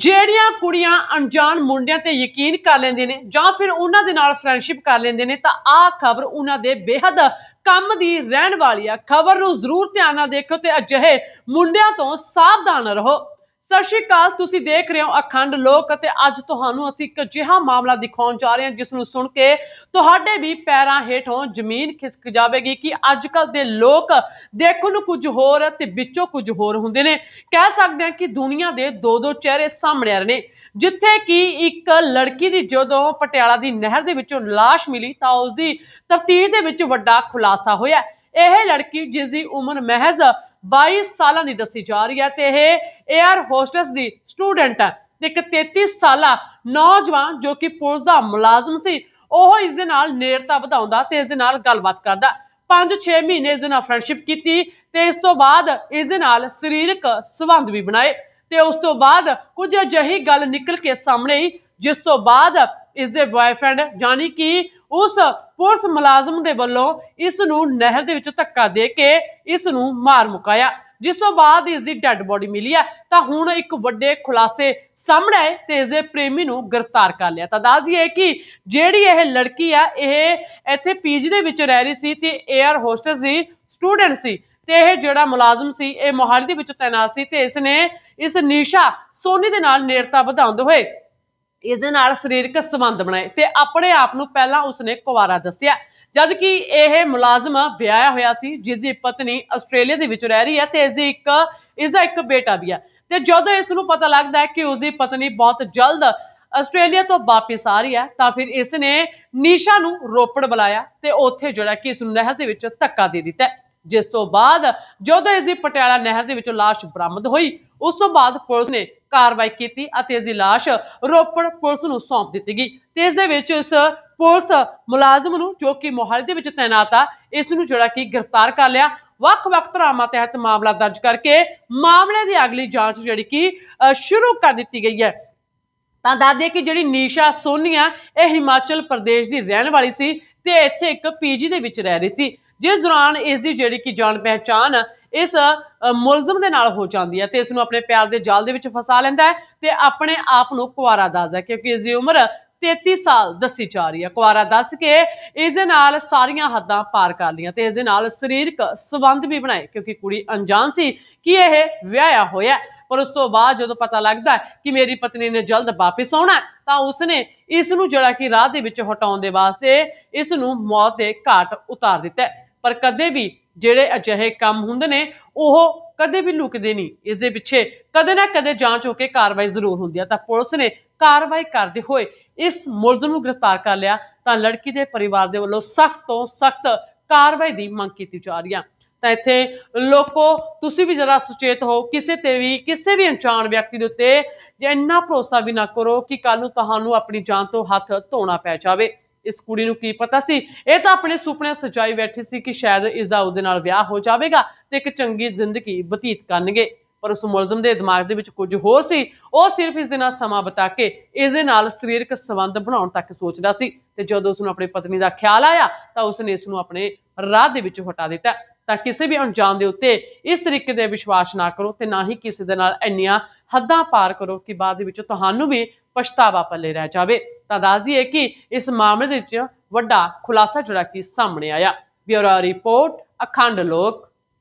ਜਿਹੜੀਆਂ ਕੁੜੀਆਂ ਅਣਜਾਣ ਮੁੰਡਿਆਂ ਤੇ ਯਕੀਨ ਕਰ ਲੈਂਦੀਆਂ ਨੇ ਜਾਂ ਫਿਰ ਉਹਨਾਂ ਦੇ ਨਾਲ ਫਰੈਂਡਸ਼ਿਪ ਕਰ ਲੈਂਦੇ ਨੇ, ਤਾਂ ਆਹ ਖਬਰ ਉਹਨਾਂ ਦੇ ਬੇਹੱਦ ਕੰਮ ਦੀ ਰਹਿਣ ਵਾਲੀ ਆ। ਖਬਰ ਨੂੰ ਜ਼ਰੂਰ ਧਿਆਨ ਨਾਲ ਦੇਖੋ ਤੇ ਅਜਿਹੇ ਮੁੰਡਿਆਂ ਤੋਂ ਸਾਵਧਾਨ ਰਹੋ। ਸਤਿ ਸ਼੍ਰੀ ਅਕਾਲ, ਤੁਸੀਂ ਦੇਖ ਰਹੇ ਹੋ ਅਖੰਡ ਲੋਕ ਅਤੇ ਅੱਜ ਤੁਹਾਨੂੰ ਅਸੀਂ ਇੱਕ ਅਜਿਹਾ ਮਾਮਲਾ ਦਿਖਾਉਣ ਜਾ ਰਹੇ ਹਾਂ, ਜਿਸ ਨੂੰ ਸੁਣ ਕੇ ਤੁਹਾਡੇ ਵੀ ਪੈਰਾਂ ਹੇਠੋਂ ਜ਼ਮੀਨ ਖਿਸਕ ਜਾਵੇਗੀ ਕਿ ਅੱਜ ਕੱਲ ਦੇ ਲੋਕ ਦੇਖਣ ਨੂੰ ਕੁਝ ਹੋਰ ਤੇ ਵਿੱਚੋਂ ਕੁਝ ਹੋਰ ਹੁੰਦੇ ਨੇ। ਕਹਿ ਸਕਦੇ ਹਾਂ ਕਿ ਦੁਨੀਆ ਦੇ ਦੋ ਦੋ ਚਿਹਰੇ ਸਾਹਮਣੇ ਆ ਰਹੇ ਨੇ। ਜਿੱਥੇ ਕਿ ਇੱਕ ਲੜਕੀ ਦੀ ਜਦੋਂ ਪਟਿਆਲਾ ਦੀ ਨਹਿਰ ਦੇ ਵਿੱਚੋਂ ਲਾਸ਼ ਮਿਲੀ ਤਾਂ ਉਸ ਦੀ ਤਫਤੀਸ਼ ਦੇ ਵਿੱਚ ਵੱਡਾ ਖੁਲਾਸਾ ਹੋਇਆ। ਇਹ ਲੜਕੀ ਜਿਸ ਦੀ ਉਮਰ ਮਹਿਜ਼ 22 ਸਾਲਾਂ ਦੀ ਦੱਸੀ ਜਾ ਰਹੀ ਹੈ ਤੇ ਇਹ 에ਅਰ ਹੋਸਟਸ ਦੀ ਸਟੂਡੈਂਟ ਹੈ ਤੇ ਇੱਕ 33 ਸਾਲਾ ਨੌਜਵਾਨ ਜੋ ਕਿ ਪੁਲਿਸ ਦਾ ਮੁਲਾਜ਼ਮ ਸੀ, ਉਹ ਇਸ ਦੇ ਨਾਲ ਨੇੜਤਾ ਵਧਾਉਂਦਾ ਤੇ ਇਸ ਦੇ ਨਾਲ ਗੱਲਬਾਤ ਕਰਦਾ। 5-6 ਮਹੀਨੇ ਇਸ ਦੇ ਨਾਲ ਫਰੈਂਡਸ਼ਿਪ ਕੀਤੀ ਤੇ ਇਸ ਤੋਂ ਬਾਅਦ ਇਸ ਦੇ ਨਾਲ ਸਰੀਰਕ ਸੰਬੰਧ ਵੀ ਬਣਾਏ ਤੇ ਉਸ ਤੋਂ ਬਾਅਦ ਕੁਝ ਅਜਿਹੀ ਗੱਲ ਨਿਕਲ ਕੇ ਸਾਹਮਣੇ ਆਈ, ਜਿਸ ਤੋਂ ਬਾਅਦ ਇਸ ਦੇ ਬॉयਫ੍ਰੈਂਡ ਜਾਨੀ ਕਿ ਉਸ ਪੁਲਿਸ ਮੁਲਾਜ਼ਮ ਦੇ ਵੱਲੋਂ ਇਸ ਨੂੰ ਨਹਿਰ ਦੇ ਵਿੱਚ ਧੱਕਾ ਦੇ ਕੇ ਇਸ ਨੂੰ ਮਾਰ ਮੁਕਾਇਆ। ਜਿਸ ਤੋਂ ਬਾਅਦ ਇਸ ਦੀ ਡੈੱਡ ਬੋਡੀ ਮਿਲੀ ਹੈ, ਤਾਂ ਹੁਣ ਇੱਕ ਵੱਡੇ ਖੁਲਾਸੇ ਸਾਹਮਣੇ ਆਏ ਤੇ ਇਸ ਦੇ ਪ੍ਰੇਮੀ ਨੂੰ ਗ੍ਰਿਫਤਾਰ ਕਰ ਲਿਆ। ਤਾਂ ਦੱਸ ਦਈਏ ਕਿ ਜਿਹੜੀ ਇਹ ਲੜਕੀ ਆ, ਇਹ ਇੱਥੇ ਪੀਜੀ ਦੇ ਵਿੱਚ ਰਹਿ ਰਹੀ ਸੀ ਤੇ 에ਅਰ ਹੋਸਟਸ ਦੀ ਸਟੂਡੈਂਟ ਸੀ ਤੇ ਇਹ ਜਿਹੜਾ ਮੁਲਾਜ਼ਮ ਸੀ, ਇਹ ਮੋਹਾਲੀ ਦੇ ਵਿੱਚ ਤਾਇਨਾਤ ਸੀ ਤੇ ਇਸ ਨੇ ਇਸ ਨੀਸ਼ਾ ਸੋਨੀ ਦੇ ਨਾਲ ਨੇੜਤਾ ਵਧਾਉਂਦੇ ਹੋਏ ਇਸ ਦੇ ਨਾਲ ਸਰੀਰਕ ਸੰਬੰਧ ਬਣਾਏ ਤੇ ਆਪਣੇ ਆਪ ਨੂੰ ਪਹਿਲਾਂ ਉਸਨੇ ਕੁਵਾਰਾ ਦੱਸਿਆ। ਜਦ ਕਿ ਇਹ ਮੁਲਾਜ਼ਮ ਵਿਆਹਿਆ ਹੋਇਆ ਸੀ ਜਿਸ ਦੀ ਪਤਨੀ ਆਸਟ੍ਰੇਲੀਆ ਦੇ ਵਿੱਚ ਰਹਿ ਰਹੀ ਹੈ ਤੇ ਇਸ ਦੀ ਇੱਕ ਇਸ ਦਾ ਇੱਕ ਬੇਟਾ ਵੀ ਹੈ। ਤੇ ਜਦੋਂ ਇਸ ਨੂੰ ਪਤਾ ਲੱਗਦਾ ਹੈ ਕਿ ਉਸ ਦੀ ਪਤਨੀ ਬਹੁਤ ਜਲਦ ਆਸਟ੍ਰੇਲੀਆ ਤੋਂ ਵਾਪਸ ਆ ਰਹੀ ਹੈ, ਤਾਂ ਫਿਰ ਇਸ ਨੇ ਨੀਸ਼ਾ ਨੂੰ ਰੋਪੜ ਬੁਲਾਇਆ ਤੇ ਉੱਥੇ ਜਿਹੜਾ ਕਿ ਇਸ ਨੂੰ ਨਹਿਰ ਦੇ ਵਿੱਚ ਧੱਕਾ ਦੇ ਦਿੱਤਾ ਜਿਸ ਤੋਂ ਬਾਅਦ ਜਦੋਂ ਇਸ ਦੀ ਪਟਿਆਲਾ ਨਹਿਰ ਦੇ ਵਿੱਚੋਂ ਲਾਸ਼ ਬਰਾਮਦ ਹੋਈ, ਉਸ ਤੋਂ ਬਾਅਦ ਪੁਲਿਸ ਨੇ ਕਾਰਵਾਈ ਕੀਤੀ ਅਤੇ ਇਸ ਦੀ ਲਾਸ਼ ਰੋਪੜ ਪੁਲਿਸ ਨੂੰ ਸੌਂਪ ਦਿੱਤੀ ਗਈ। ਤੇ ਇਸ ਦੇ ਵਿੱਚ ਇਸ ਪੁਲਿਸ ਮੁਲਾਜ਼ਮ ਨੂੰ ਜੋ ਕਿ ਮੋਹਾਲੀ ਦੇ ਵਿੱਚ ਤੈਨਾਤ ਆ ਇਸ ਨੂੰ ਜਿਹੜਾ ਕਿ ਗ੍ਰਿਫਤਾਰ ਕਰ ਲਿਆ। ਵੱਖ-ਵੱਖ ਧਾਰਾਵਾਂ ਤਹਿਤ ਮਾਮਲਾ ਦਰਜ ਕਰਕੇ ਮਾਮਲੇ ਦੀ ਅਗਲੀ ਜਾਂਚ ਜਿਹੜੀ ਕਿ ਅ, ਸ਼ੁਰੂ ਕਰ ਦਿੱਤੀ ਗਈ ਹੈ। ਤਾਂ ਦੱਸਦੇ ਕਿ ਜਿਹੜੀ ਨੀਸ਼ਾ ਸੋਨੀਆ ਇਹ ਹਿਮਾਚਲ ਪ੍ਰਦੇਸ਼ ਦੀ ਰਹਿਣ ਵਾਲੀ ਸੀ ਤੇ ਇੱਥੇ ਇੱਕ ਪੀਜੀ ਦੇ ਵਿੱਚ ਰਹਿ ਰਹੀ ਸੀ। ਜਿਸ ਦੌਰਾਨ ਇਸ ਦੀ ਜਿਹੜੀ ਕਿ ਜਾਣ ਪਹਿਚਾਨ ਇਸ ਮੁਲਜ਼ਮ ਦੇ ਨਾਲ ਹੋ ਜਾਂਦੀ ਹੈ ਤੇ ਇਸ ਨੂੰ ਆਪਣੇ ਪਿਆਰ ਦੇ ਜਾਲ ਦੇ ਵਿੱਚ ਫਸਾ ਲੈਂਦਾ ਹੈ ਤੇ ਆਪਣੇ ਆਪ ਨੂੰ ਕੁਆਰਾ ਦੱਸਦਾ ਕਿਉਂਕਿ ਇਸ ਦੀ ਉਮਰ 33 ਸਾਲ ਦੱਸੀ ਜਾ ਰਹੀ ਹੈ। ਕੁਆਰਾ ਦੱਸ ਕੇ ਇਸ ਦੇ ਨਾਲ ਸਾਰੀਆਂ ਹੱਦਾਂ ਪਾਰ ਕਰ ਲਈਆਂ ਤੇ ਇਸ ਦੇ ਨਾਲ ਸਰੀਰਕ ਸੰਬੰਧ ਵੀ ਬਣਾਏ, ਕਿਉਂਕਿ ਕੁੜੀ ਅਣਜਾਣ ਸੀ ਕਿ ਇਹ ਵਿਆਹਿਆ ਹੋਇਆ ਪਰ ਉਸ ਤੋਂ ਬਾਅਦ ਜਦੋਂ ਪਤਾ ਲੱਗਦਾ ਕਿ ਮੇਰੀ ਪਤਨੀ ਨੇ ਜਲਦ ਵਾਪਸ ਆਉਣਾ ਤਾਂ ਉਸਨੇ ਇਸ ਨੂੰ ਜਿਹੜਾ ਕਿ ਰਾਹ ਦੇ ਵਿੱਚ ਹਟਾਉਣ ਦੇ ਵਾਸਤੇ ਇਸ ਨੂੰ ਮੌਤ ਦੇ ਘਾਟ ਉਤਾਰ ਦਿੱਤਾ ਪਰ ਕਦੇ ਵੀ ਜਿਹੜੇ ਅਜਿਹੇ ਕੰਮ ਹੁੰਦੇ ਨੇ, ਉਹ ਕਦੇ ਵੀ ਲੁਕਦੇ ਨਹੀਂ। ਇਸ ਦੇ ਪਿੱਛੇ ਕਦੇ ਨਾ ਕਦੇ ਜਾਂਚ ਹੋ ਕੇ ਕਾਰਵਾਈ ਜ਼ਰੂਰ ਹੁੰਦੀ ਹੈ। ਤਾਂ ਪੁਲਿਸ ਨੇ ਕਾਰਵਾਈ ਕਰਦੇ ਹੋਏ ਇਸ ਮੁਲਜ਼ਮ ਨੂੰ ਗ੍ਰਿਫਤਾਰ ਕਰ ਲਿਆ, ਤਾਂ ਲੜਕੀ ਦੇ ਪਰਿਵਾਰ ਦੇ ਵੱਲੋਂ ਸਖਤ ਤੋਂ ਸਖਤ ਕਾਰਵਾਈ ਦੀ ਮੰਗ ਕੀਤੀ ਜਾ ਰਹੀ ਹੈ ਤਾਂ ਇੱਥੇ ਲੋਕੋ, ਤੁਸੀਂ ਵੀ ਜਰਾ ਸੁਚੇਤ ਹੋ, ਕਿਸੇ ਤੇ ਵੀ, ਕਿਸੇ ਵੀ ਅਣਜਾਣ ਵਿਅਕਤੀ ਦੇ ਉੱਤੇ ਜੇ ਇੰਨਾ ਭਰੋਸਾ ਵੀ ਨਾ ਕਰੋ ਕਿ ਕੱਲ ਨੂੰ ਤੁਹਾਨੂੰ ਆਪਣੀ ਜਾਨ ਤੋਂ ਹੱਥ ਧੋਣਾ ਪੈ ਜਾਵੇ। ਇਸ ਕੁੜੀ ਨੂੰ ਕੀ ਪਤਾ ਸੀ? ਇਹ ਤਾਂ ਆਪਣੇ ਸੁਪਨੇ ਸਜਾਈ ਬੈਠੀ ਸੀ ਕਿ ਸ਼ਾਇਦ ਇਸ ਦਾ ਉਹਦੇ ਨਾਲ ਵਿਆਹ ਹੋ ਜਾਵੇਗਾ ਤੇ ਇੱਕ ਚੰਗੀ ਜ਼ਿੰਦਗੀ ਬਤੀਤ ਕਰਨਗੇ। ਪਰ ਉਸ ਮੁਲਜ਼ਮ ਦੇ ਦਿਮਾਗ ਦੇ ਵਿੱਚ ਕੁਝ ਹੋਰ ਸੀ। ਉਹ ਸਿਰਫ ਇਸ ਦੇ ਨਾਲ ਸਮਾਂ ਬਿਤਾ ਕੇ ਇਸ ਦੇ ਨਾਲ ਸਰੀਰਕ ਸੰਬੰਧ ਬਣਾਉਣ ਤੱਕ ਸੋਚਦਾ ਸੀ ਤੇ ਜਦੋਂ ਉਸ ਨੂੰ ਆਪਣੀ ਪਤਨੀ ਦਾ ਖਿਆਲ ਆਇਆ ਤਾਂ ਉਸ ਨੇ ਇਸ ਨੂੰ ਆਪਣੇ ਰਾਹ ਦੇ ਵਿੱਚ ਹਟਾ ਦਿੱਤਾ। ਤਾਂ ਕਿਸੇ ਵੀ ਅਣਜਾਣ ਦੇ ਉੱਤੇ ਇਸ ਤਰੀਕੇ ਦੇ ਵਿਸ਼ਵਾਸ ਨਾ ਕਰੋ ਤੇ ਨਾ ਹੀ ਕਿਸੇ ਦੇ ਨਾਲ ਇੰਨੀਆਂ ਹੱਦਾਂ ਪਾਰ ਕਰੋ ਕਿ ਬਾਅਦ ਦੇ ਵਿੱਚ ਤੁਹਾਨੂੰ ਵੀ ਪਛਤਾਵਾ ਪੱਲੇ ਰਹਿ ਜਾਵੇ। ਤਾਂ ਦੱਸ ਦਈਏ ਕਿ ਇਸ ਮਾਮਲੇ ਦੇ ਵਿੱਚ ਵੱਡਾ ਖੁਲਾਸਾ ਜਿਹੜਾ ਕਿ ਸਾਹਮਣੇ ਆਇਆ। ਬਿਊਰੋ ਰਿਪੋਰਟ, ਅਖੰਡ ਲੋਕ।